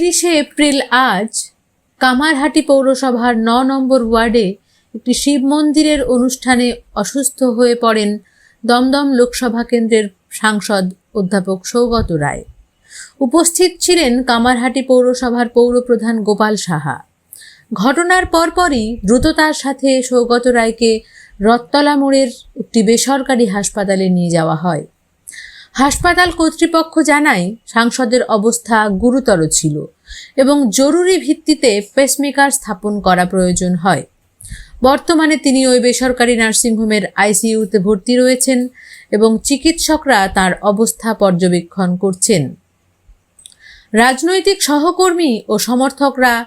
তেইশে এপ্রিল আজ কামারহাটি পৌরসভার ন নম্বর ওয়ার্ডে একটি শিব মন্দিরের অনুষ্ঠানে অসুস্থ হয়ে পড়েন দমদম লোকসভা কেন্দ্রের সাংসদ অধ্যাপক সৌগত রায়। উপস্থিত ছিলেন কামারহাটি পৌরসভার পৌরপ্রধান গোপাল সাহা। ঘটনার পরপরই দ্রুততার সাথে সৌগত রায়কে রত্তলা মোড়ের একটি বেসরকারি হাসপাতালে নিয়ে যাওয়া হয়। হাসপাতাল কর্তৃপক্ষ জানায়, সাংসদের অবস্থা গুরুতর ছিল এবং জরুরি ভিত্তিতে পেসমেকার স্থাপন করা প্রয়োজন হয়। বর্তমানে তিনি ওই বেসরকারি নার্সিংহোমের আইসিইউতে ভর্তি রয়েছেন এবং চিকিৎসকরা তার অবস্থা পর্যবেক্ষণ করছেন। রাজনৈতিক সহকর্মী ও সমর্থকরা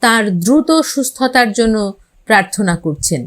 তার দ্রুত সুস্থতার জন্য প্রার্থনা করছেন।